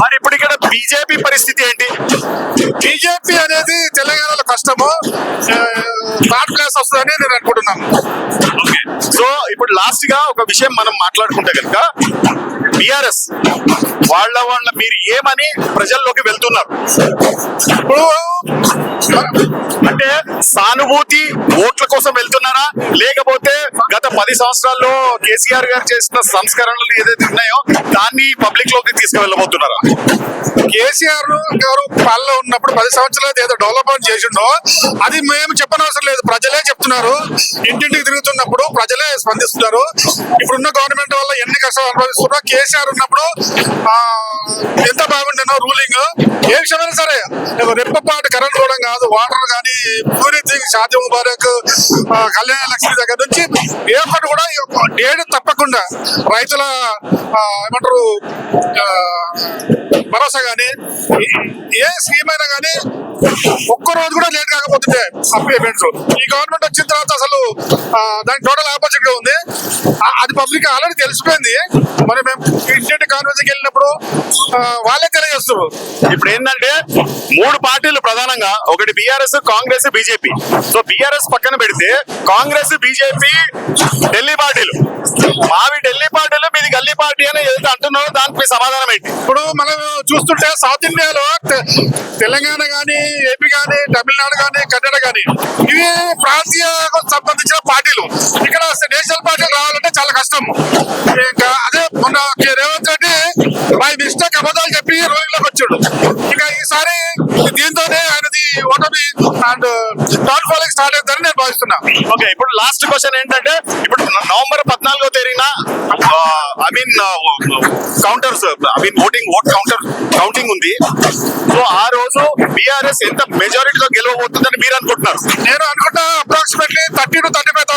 మరి ఇప్పుడు ఇక్కడ బీజేపీ పరిస్థితి ఏంటి? బీజేపీ అనేది తెలంగాణలో కష్టము. థర్డ్ ప్లేస్ వస్తుందని నేను అనుకుంటున్నాను. ఓకే. సో ఇప్పుడు లాస్ట్గా ఒక విషయం మనం మాట్లాడుకుంటే కనుక బిఆర్ఎస్ వాళ్ళ వాళ్ళ మీరు ఏమని ప్రజల్లోకి వెళ్తున్నారు? ఇప్పుడు అంటే సానుభూతి ఓట్ల కోసం వెళ్తున్నారా? లేకపోతే గత పది సంవత్సరాల్లో కేసీఆర్ గారు చేసిన సంస్కరణలు ఏదైతే ఉన్నాయో దాన్ని పబ్లిక్లోకి తీసుకువెళ్ళబోతున్నారా? కేసీఆర్ గారు పాలన ఉన్నప్పుడు పది సంవత్సరాలు ఏదో డెవలప్మెంట్ చేసిండో అది మేము చెప్పనవసరం లేదు. ప్రజలే చెప్తున్నారు. ఇంటింటికి తిరుగుతున్నప్పుడు ప్రజలే స్పందిస్తున్నారు. ఇప్పుడున్న గవర్నమెంట్ వల్ల ఎన్ని కష్టాలు అనుభవిస్తున్నా కేసీఆర్ ఉన్నప్పుడు ఆ, ఎంత బాగుండేనో రూలింగ్. ఏ విషయమైనా సరే రెప్పపాటు కరెంట్ కూడా కాదు వాటర్ కానీ ఎవ్రీథింగ్ షాది ముబారక్ కళ్యాణ లక్ష్మి దగ్గర నుంచి ఏ ఒక్కటి కూడా డేట్ తప్పకుండా రైతుల ఏమంటారు భరోసా కానీ ఏ స్కీమ్ అయినా కానీ ఒక్క రోజు కూడా లేట్ కాకపోతుంటే పేమెంట్స్ ఈ గవర్నమెంట్ వచ్చిన తర్వాత అసలు ఆ, దానికి టోటల్ ఆపోజిట్గా ఉంది. అది పబ్లిక్ ఆల్రెడీ తెలిసిపోయింది. మరి మేము ఇంటి కాన్ఫరెన్స్కి వెళ్ళినప్పుడు వాళ్ళే తెలియజేస్తారు ఇప్పుడు ఏంటంటే మూడు పార్టీలు ప్రధానంగా ఒకటి BRS Congress BJP so BRS పక్కన పెడితే కాంగ్రెస్ బీజేపీ ఢిల్లీ పార్టీలు. మావి ఢిల్లీ పార్టీలు మీది గల్లీ పార్టీ అని ఏదైతే అంటున్నారో దానికి సమాధానం ఏంటి? ఇప్పుడు మనం చూస్తుంటే సౌత్ ఇండియాలో తెలంగాణ కానీ ఏపీ కానీ తమిళనాడు కానీ కన్నడ కానీ ఇవి ప్రాంతీయ సంబంధించిన పార్టీలు. ఇక్కడ నేషనల్ పార్టీలు రావాలంటే చాలా కష్టం. ఇంకా అదే మొన్న రేవంత్ రెడ్డి బై మిస్టేక్ అబద్ధాలు చెప్పి రోహింగ్లోకి వచ్చాడు. ఇంకా ఈసారి దీంతోనే ఆయనది ఓటమి అండ్ థర్డ్ ఫాలోయింగ్ స్టార్ట్ అవుతుందని నేను భావిస్తున్నా. ఓకే ఇప్పుడు లాస్ట్ క్వశ్చన్ ఏంటంటే ఇప్పుడు November mean counters I mean voting vote counter counting ఉంది. సో ఆ రోజు బీఆర్ఎస్ ఎంత మెజారిటీతో గెలవబోతుందని మీరు అనుకుంటున్నారు? నేను అనుకుంటా approximately thirty to thirty five